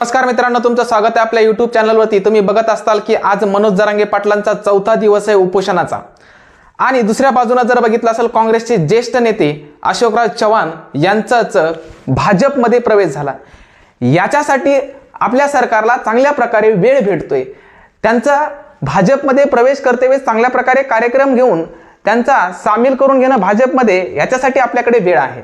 नमस्कार मित्रांनो तुमचं स्वागत आहे आपल्या युट्यूब चॅनलवरती तुम्ही बघत असताल की आज मनोज जरांगे पाटलांचा चौथा दिवस आहे उपोषणाचा. आणि दुसऱ्या बाजूनं जर बघितलं असेल काँग्रेसचे ज्येष्ठ नेते अशोकराव चव्हाण यांचाच भाजपमध्ये प्रवेश झाला. याच्यासाठी आपल्या सरकारला चांगल्या प्रकारे वेळ भेटतोय. त्यांचा भाजपमध्ये प्रवेश करतेवेळेस चांगल्या प्रकारे कार्यक्रम घेऊन त्यांचा सामील करून घेणं भाजपमध्ये याच्यासाठी आपल्याकडे वेळ आहे.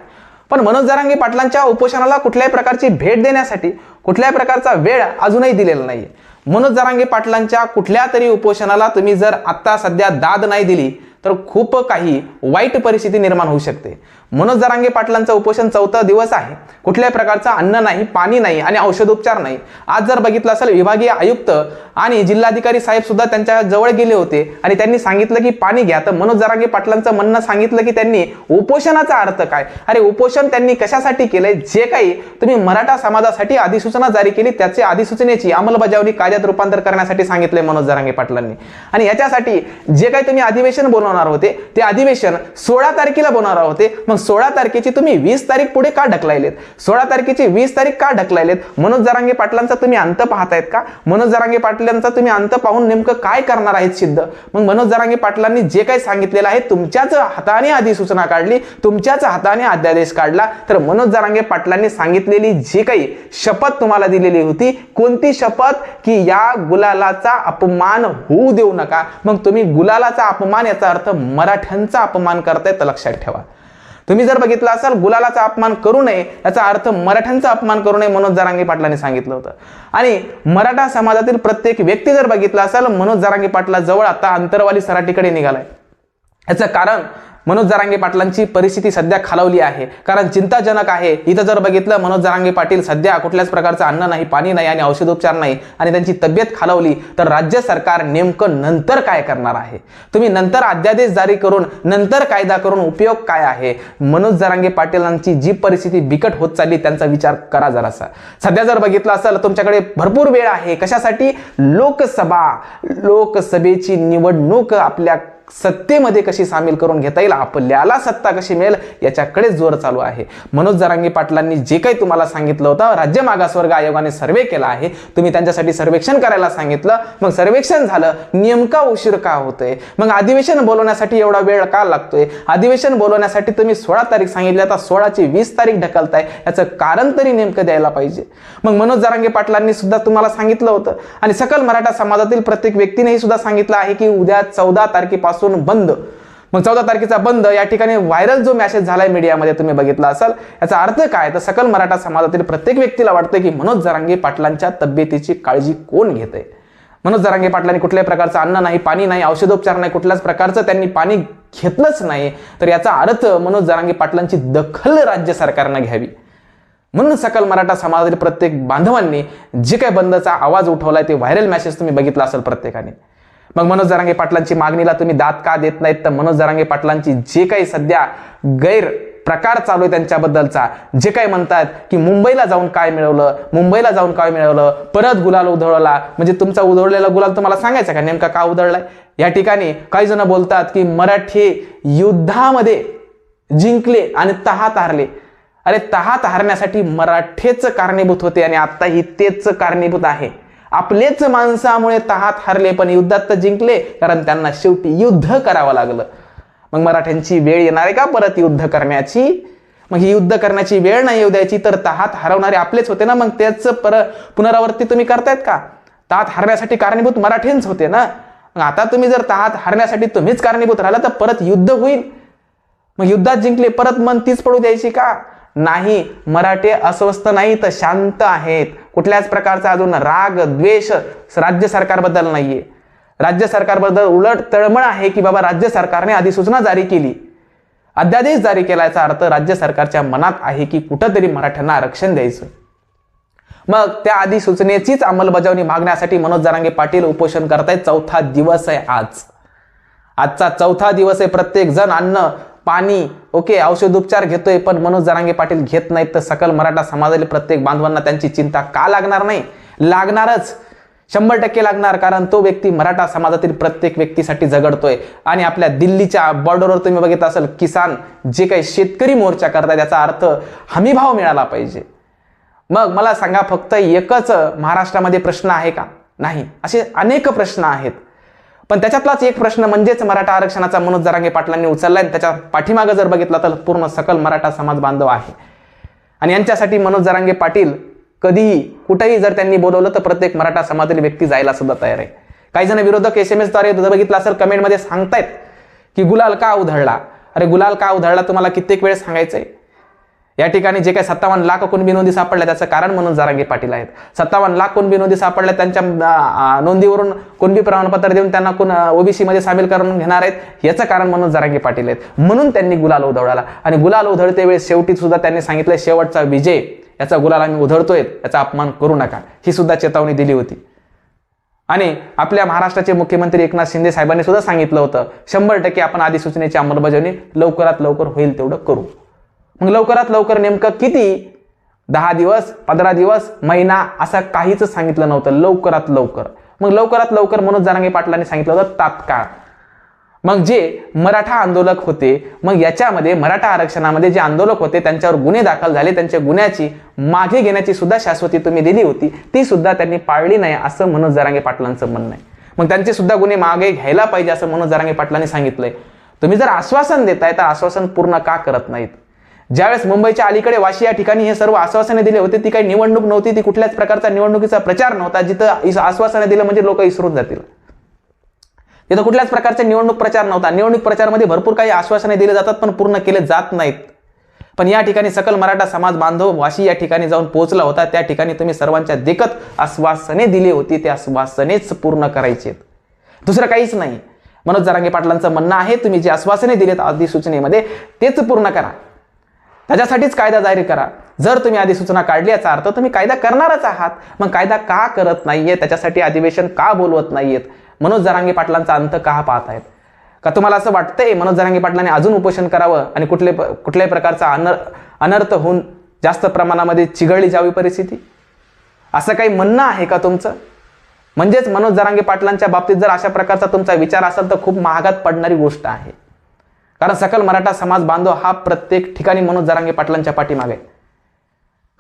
पण मनोज जरांगे पाटलांच्या उपोषणाला कुठल्याही प्रकारची भेट देण्यासाठी कुठल्याही प्रकारचा वेळ अजूनही दिलेला नाही मनोज जरांगे पाटलांच्या कुठल्या तरी उपोषणाला तुम्ही जर आत्ता सध्या दाद नाही दिली तर खूप काही वाईट परिस्थिती निर्माण होऊ शकते. मनोज जरांगे पाटलांचं उपोषण चौथा दिवस आहे. कुठल्याही प्रकारचं अन्न नाही पाणी नाही आणि औषधोपचार नाही. आज जर बघितलं असेल विभागीय आयुक्त आणि जिल्हाधिकारी साहेब सुद्धा त्यांच्या जवळ गेले होते आणि त्यांनी सांगितलं की पाणी घ्या. तर मनोज जरांगे पाटलांचं म्हणणं सांगितलं की त्यांनी उपोषणाचा अर्थ काय? अरे उपोषण त्यांनी कशासाठी केलंय? जे काही तुम्ही मराठा समाजासाठी अधिसूचना जारी केली त्याचे अधिसूचनेची अंमलबजावणी कायद्यात रूपांतर करण्यासाठी सांगितले मनोज जरांगे पाटलांनी. आणि याच्यासाठी जे काही तुम्ही अधिवेशन बोलवणार होते. ते अधिवेशन सोळा तारखेला बनवणार होते. मग सोळा तारखेची तुम्ही वीस तारीख पुढे का ढकलायलेत? सोळा तारखेची वीस तारीख का ढकलायलेत? मनोज जरांगे पाटलांचा तुम्ही अंत पाहतायत का? मनोज जरांगे पाटलांचा तुम्ही अंत पाहून नेमकं काय करणार आहेत सिद्ध? मग मनोज जरांगे पाटलांनी जे काही सांगितलेलं आहे तुमच्याच हाताने अधिसूचना काढली तुमच्याच हाताने अध्यादेश काढला. तर मनोज जरांगे पाटलांनी सांगितलेली जी काही शपथ तुम्हाला दिलेली होती कोणती शपथ? की या गुलालाचा अपमान होऊ देऊ नका. मग तुम्ही गुलालाचा अपमान याचा अर्थ मराठ्यांचा अपमान करताय तर लक्षात ठेवा. तुम्ही जर बघितलं असाल गुलालाचा अपमान करू नये याचा अर्थ मराठ्यांचा अपमान करू नये मनोज जरांगे पाटलांनी सांगितलं होतं. आणि मराठा समाजातील प्रत्येक व्यक्ती जर बघितला असाल मनोज जरांगे पाटला जवळ आता अंतरवाली सराटीकडे निघालाय. याचं कारण मनोज जरांगे पाटलांची परिस्थिती सध्या खालावली आहे. कारण चिंताजनक आहे इथं जर बघितलं मनोज जरांगे पाटील सध्या कुठल्याच प्रकारचं अन्न नाही पाणी नाही आणि औषधोपचार नाही आणि त्यांची तब्येत खालावली तर राज्य सरकार नेमकं नंतर काय करणार आहे? तुम्ही नंतर अध्यादेश जारी करून नंतर कायदा करून उपयोग काय आहे? मनोज जरांगे पाटीलांची जी परिस्थिती बिकट होत चालली त्यांचा विचार करा जरासा. सध्या जर बघितलं असेल तुमच्याकडे भरपूर वेळ आहे. कशासाठी? लोकसभा लोकसभेची निवडणूक आपल्या सत्तेमध्ये कशी सामील करून घेता येईल आपल्याला सत्ता कशी मिळेल याच्याकडे जोर चालू आहे. मनोज जरांगी पाटलांनी जे काही तुम्हाला सांगितलं होतं राज्य मागासवर्ग आयोगाने सर्वे केला आहे. तुम्ही त्यांच्यासाठी सर्वेक्षण करायला सांगितलं. मग सर्वेक्षण झालं. नेमका उशीर का होतोय? मग अधिवेशन बोलवण्यासाठी एवढा वेळ का लागतोय? अधिवेशन बोलवण्यासाठी तुम्ही सोळा तारीख सांगितली. आता सोळाची वीस तारीख ढकलताय. याचं कारण तरी नेमकं द्यायला पाहिजे. मग मनोज जरांगे पाटलांनी सुद्धा तुम्हाला सांगितलं होतं. आणि सकल मराठा समाजातील प्रत्येक व्यक्तीनेही सुद्धा सांगितलं आहे की उद्या चौदा तारखेपासून पासून बंद. मग चौदा तारखेचा बंद या ठिकाणी व्हायरल जो मॅसेज झालाय मीडियामध्ये तुम्ही बघितला असाल याचा अर्थ काय? तर सकल मराठा समाजातील प्रत्येक व्यक्तीला वाटतं की मनोज जरांगे पाटलांच्या तब्येतीची काळजी कोण घेते मनोज जरांगे पाटलांनी कुठल्याही प्रकारचं अन्न नाही पाणी नाही औषधोपचार नाही कुठल्याच प्रकारचं त्यांनी पाणी घेतलंच नाही तर याचा अर्थ मनोज जरांगे पाटलांची दखल राज्य सरकारनं घ्यावी. म्हणून सकल मराठा समाजातील प्रत्येक बांधवांनी जे काही बंदचा आवाज उठवलाय ते व्हायरल मॅसेज तुम्ही बघितला असेल प्रत्येकाने. मग मनोज जरांगे पाटलांची मागणीला तुम्ही दात का देत नाहीत? तर मनोज जरांगे पाटलांची जे काही सध्या गैर प्रकार चालू आहे त्यांच्याबद्दलचा जे काही म्हणतात की मुंबईला जाऊन काय मिळवलं मुंबईला जाऊन काय मिळवलं परत गुलाल उधळला म्हणजे तुमचा उधळलेला गुलाल तुम्हाला सांगायचा का? नेमका का उधळलाय? या ठिकाणी काही जण बोलतात की मराठी युद्धामध्ये जिंकले आणि तहात हारले. अरे तहात हारण्यासाठी मराठेच कारणीभूत होते आणि आत्ताही तेच कारणीभूत आहे. आपलेच माणसामुळे तहात हरले पण युद्धात तर जिंकले कारण त्यांना शेवटी युद्ध करावं लागलं. मग मराठ्यांची वेळ येणार आहे का परत युद्ध करण्याची? मग ही युद्ध करण्याची वेळ नाही येऊ द्यायची तर तहात हरवणारे आपलेच होते ना मग त्याच पर पुनरावृत्ती तुम्ही करतायत का? तहात हरण्यासाठी कारणीभूत मराठीच होते ना? मग आता तुम्ही जर तहात हरण्यासाठी तुम्हीच कारणीभूत राहिला तर परत युद्ध होईल. मग युद्धात जिंकले परत मन तीच पडू द्यायची का? नाही मराठे अस्वस्थ नाहीत शांत आहेत. कुठल्याच प्रकारचा अजून राग द्वेष राज्य सरकारबद्दल नाहीये. राज्य सरकारबद्दल उलट तळमळ आहे की बाबा राज्य सरकारने अधिसूचना जारी केली. अध्यादेश जारी केल्याचा अर्थ राज्य सरकारच्या मनात आहे की कुठंतरी मराठ्यांना आरक्षण द्यायचं. मग त्या अधिसूचनेचीच अंमलबजावणी मागण्यासाठी मनोज जरांगे पाटील उपोषण करतायत. चौथा दिवस आहे आज. आजचा चौथा दिवस आहे प्रत्येक जण अन्न पाणी ओके औषधोपचार घेतोय पण मनोज जरांगे पाटील घेत नाहीत तर सकल मराठा समाजातील प्रत्येक बांधवांना त्यांची चिंता का लागणार नाही? लागणारच. शंभर टक्के लागणार कारण तो व्यक्ती मराठा समाजातील प्रत्येक व्यक्तीसाठी झगडतोय. आणि आपल्या दिल्लीच्या बॉर्डरवर तुम्ही बघित असाल किसान जे काही शेतकरी मोर्चा करताय त्याचा अर्थ हमीभाव मिळाला पाहिजे. मग मला सांगा फक्त एकच महाराष्ट्रामध्ये प्रश्न आहे का? नाही. असे अनेक प्रश्न आहेत. पण त्याच्यातलाच एक प्रश्न म्हणजेच मराठा आरक्षणाचा मनोज जरांगे पाटलांनी उचललाय. आणि त्याच्या पाठीमागं जर बघितला तर पूर्ण सकल मराठा समाज बांधव आहे. आणि यांच्यासाठी मनोज जरांगे पाटील कधीही कुठेही जर त्यांनी बोलवलं तर प्रत्येक मराठा समाजातील व्यक्ती जायला सुद्धा तयार आहे. काही जण विरोधक एस एम एसद्वारे बघितलं असेल कमेंटमध्ये सांगतायत की गुलाल का उधळला? अरे गुलाल का उधळला? तुम्हाला कित्येक वेळेस सांगायचंय. या ठिकाणी जे काही सत्तावन्न लाख कुणबी नोंदी सापडल्या त्याचं कारण म्हणून जारांगी पाटील आहेत. सत्तावन्न लाख कोणबी नोंदी सापडल्या त्यांच्या नोंदीवरून कुणबी प्रमाणपत्र देऊन त्यांना कोण ओबीसी मध्ये सामील करून घेणार आहेत याचं कारण म्हणून जारांगे पाटील आहेत. म्हणून त्यांनी गुलाल उधळला. आणि गुलाल उधळते वेळेस शेवटी सुद्धा त्यांनी सांगितलं शेवटचा विजय याचा गुलाल आम्ही उधळतोय याचा अपमान करू नका. ही सुद्धा चेतावणी दिली होती. आणि आपल्या महाराष्ट्राचे मुख्यमंत्री एकनाथ शिंदे साहेबांनी सुद्धा सांगितलं होतं शंभर टक्के आपण अधिसूचनेची अंमलबजावणी लवकरात लवकर होईल तेवढं करू. मग लवकरात लवकर नेमकं किती? दहा दिवस पंधरा दिवस महिना असं काहीच सांगितलं नव्हतं. लवकरात लवकर. मग लवकरात लवकर मनोज जरांगे पाटलांनी सांगितलं होतं तात्काळ. मग जे मराठा आंदोलक होते मग याच्यामध्ये मराठा आरक्षणामध्ये जे आंदोलक होते त्यांच्यावर गुन्हे दाखल झाले त्यांच्या गुन्ह्याची मागे घेण्याची सुद्धा शाश्वती तुम्ही दिली होती ती सुद्धा त्यांनी पाळली नाही असं मनोज जरांगे पाटलांचं म्हणणं आहे. मग त्यांचे सुद्धा गुन्हे मागे घ्यायला पाहिजे असं मनोज जरांगे पाटलांनी सांगितलंय. तुम्ही जर आश्वासन देताय तर आश्वासन पूर्ण का करत नाहीत? ज्यावेळेस मुंबईच्या अलीकडे वाशी या ठिकाणी हे सर्व आश्वासने दिले होते ती काही निवडणूक नव्हती ती कुठल्याच प्रकारचा निवडणुकीचा प्रचार नव्हता जिथं आश्वासने दिलं म्हणजे लोक इसरून जातील. तिथं कुठल्याच प्रकारचा निवडणूक प्रचार नव्हता. निवडणूक प्रचारमध्ये भरपूर काही आश्वासने दिले जातात पण पूर्ण केले जात नाहीत. पण या ठिकाणी सकल मराठा समाज बांधव वाशी या ठिकाणी जाऊन पोहोचला होता. त्या ठिकाणी तुम्ही सर्वांच्या देखत आश्वासने दिली होती. ते आश्वासनेच पूर्ण करायचे दुसरं काहीच नाही. मनोज जरांगे पाटलांचं म्हणणं आहे तुम्ही जे आश्वासने दिलेत अधिसूचनेमध्ये तेच पूर्ण करा. त्याच्यासाठीच कायदा जाहीर करा. जर तुम्ही अधिसूचना काढली याचा अर्थ तुम्ही कायदा करणारच आहात मग कायदा का करत नाहीये? त्याच्यासाठी अधिवेशन का बोलवत नाहीयेत? मनोज जरांगे पाटलांचा अंत का पाहत आहेत का तुम्हाला असं वाटतंय मनोज जरांगे पाटलांनी अजून उपोषण करावं आणि कुठले कुठल्याही प्रकारचा अनर अनर्थ होऊन जास्त प्रमाणामध्ये चिघळली जावी परिस्थिती? असं काही म्हणणं आहे का तुमचं? म्हणजेच मनोज जरांगे पाटलांच्या बाबतीत जर अशा प्रकारचा तुमचा विचार असेल तर खूप महागात पडणारी गोष्ट आहे. कारण सकल मराठा समाज बांधव हा प्रत्येक ठिकाणी मनोज जरांगे पाटलांच्या पाठीमागे आहे.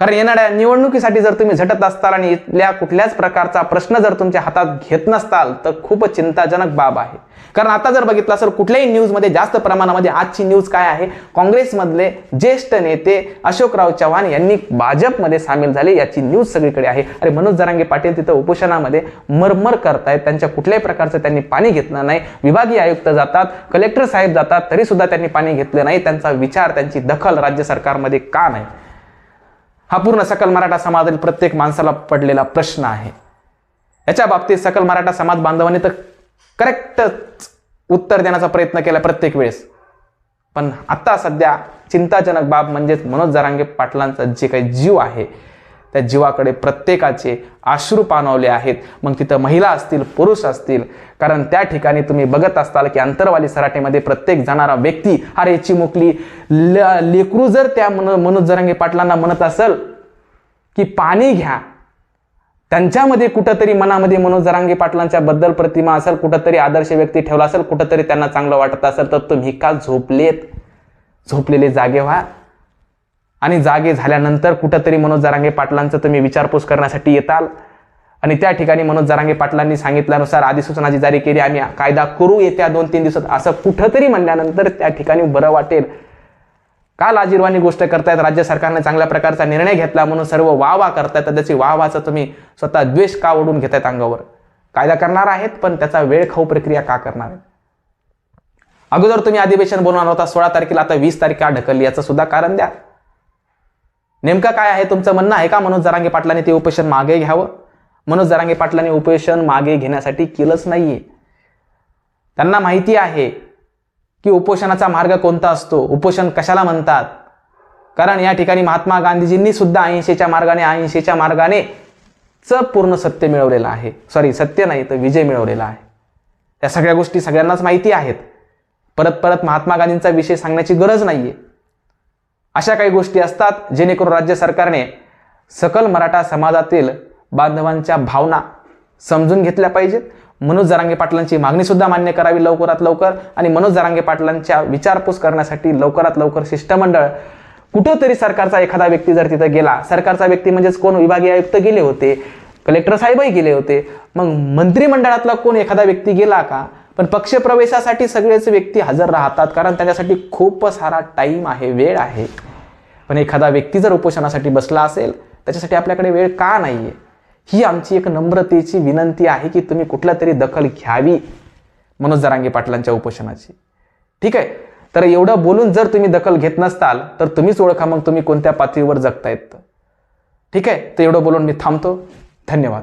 कारण येणाऱ्या निवडणुकीसाठी जर तुम्ही झटत असताल आणि इथल्या कुठल्याच प्रकारचा प्रश्न जर तुमच्या हातात घेत नसताल तर खूप चिंताजनक बाब आहे. कारण आता जर बघितलं असेल कुठल्याही न्यूजमध्ये जास्त प्रमाणामध्ये आजची न्यूज काय आहे? काँग्रेसमधले ज्येष्ठ नेते अशोकराव चव्हाण यांनी भाजपमध्ये सामील झाले याची न्यूज सगळीकडे आहे. अरे मनोज जरांगे पाटील तिथं उपोषणामध्ये मरमर करतायत. त्यांच्या कुठल्याही प्रकारचं त्यांनी पाणी घेतलं नाही. विभागीय आयुक्त जातात कलेक्टर साहेब जातात तरी सुद्धा त्यांनी पाणी घेतलं नाही. त्यांचा विचार त्यांची दखल राज्य सरकारमध्ये का नाही? हा पूर्ण सकल मराठा समाजातील प्रत्येक माणसाला पडलेला प्रश्न आहे. याच्या बाबतीत सकल मराठा समाज बांधवांनी तर करेक्टच उत्तर देण्याचा प्रयत्न केला प्रत्येक वेळेस. पण आता सध्या चिंताजनक बाब म्हणजेच मनोज जरांगे पाटलांचा जे काही जीव आहे त्या जीवाकडे प्रत्येकाचे आश्रू पाणवले आहेत. मग तिथं महिला असतील पुरुष असतील कारण त्या ठिकाणी तुम्ही बघत असताल की अंतरवाली सराटीमध्ये प्रत्येक जाणारा व्यक्ती अरे चिमुकली ल- लेकरू जर त्या मन मनोज जरांगे पाटलांना म्हणत असेल की पाणी घ्या त्यांच्यामध्ये कुठंतरी मनामध्ये मनोज जरांगे पाटलांच्या बद्दल प्रतिमा असेल कुठंतरी आदर्श व्यक्ती ठेवला असेल कुठंतरी त्यांना चांगलं वाटत असेल तर तुम्ही का झोपलेत? झोपलेले जागे व्हा. आणि जागे झाल्यानंतर कुठंतरी मनोज जरांगे पाटलांचं तुम्ही विचारपूस करण्यासाठी येताल. आणि त्या ठिकाणी मनोज जरांगे पाटलांनी सांगितल्यानुसार अधिसूचना जी जारी केली आम्ही कायदा करू येत्या दोन तीन दिवसात असं कुठंतरी म्हणल्यानंतर त्या ठिकाणी बरं वाटेल. का लाजीरवाणी गोष्ट करतायत? राज्य सरकारने चांगल्या प्रकारचा निर्णय घेतला म्हणून सर्व वाह वाह करतायत त्याची वाह वाहचा तुम्ही स्वतः द्वेष का ओढून घेतायत अंगावर? कायदा करणार आहेत पण त्याचा वेळ खाऊ प्रक्रिया का करणार आहे अगोदर तुम्ही अधिवेशन बोलणार होता सोळा तारखेला आता वीस तारीख का ढकलली याचं सुद्धा कारण द्या. नेमकं काय आहे? तुमचं म्हणणं आहे का? मनोज जरांगे पाटलांनी ते उपोषण मागे घ्यावं? मनोज जरांगे पाटलांनी उपोषण मागे घेण्यासाठी केलंच नाहीये. त्यांना माहिती आहे की उपोषणाचा मार्ग कोणता असतो उपोषण कशाला म्हणतात? कारण या ठिकाणी महात्मा गांधीजींनी सुद्धा अहिंसेच्या मार्गाने अहिंसेच्या मार्गाने च पूर्ण सत्य मिळवलेलं आहे. सॉरी सत्य नाही तर विजय मिळवलेला आहे. त्या सगळ्या गोष्टी सगळ्यांनाच माहिती आहेत. परत परत महात्मा गांधींचा विषय सांगण्याची गरज नाहीये. अशा काही गोष्टी असतात जेणेकरून राज्य सरकारने सकल मराठा समाजातील बांधवांच्या भावना समजून घेतल्या पाहिजेत. मनोज जरांगे पाटलांची मागणीसुद्धा मान्य करावी लवकरात लवकर आणि मनोज जरांगे पाटलांच्या विचारपूस करण्यासाठी लवकरात लवकर शिष्टमंडळ. कुठंतरी सरकारचा एखादा व्यक्ती जर तिथं गेला सरकारचा व्यक्ती म्हणजेच कोण? विभागीय आयुक्त गेले होते कलेक्टर साहेबही गेले होते. मग मंत्रिमंडळातला कोण एखादा व्यक्ती गेला का? पण पक्षप्रवेशासाठी सगळेच व्यक्ती हजर राहतात कारण त्याच्यासाठी खूप सारा टाईम आहे वेळ आहे. पण एखादा व्यक्ती जर उपोषणासाठी बसला असेल त्याच्यासाठी आपल्याकडे वेळ का नाही आहे ही आमची एक नम्रतेची विनंती आहे की तुम्ही कुठल्या तरी दखल घ्यावी मनोज जरांगे पाटलांच्या उपोषणाची. ठीक आहे? तर एवढं बोलून जर तुम्ही दखल घेत नसताल तर तुम्हीच ओळखा मग तुम्ही कोणत्या पातळीवर जगतायत. ठीक आहे? तर एवढं बोलून मी थांबतो. धन्यवाद.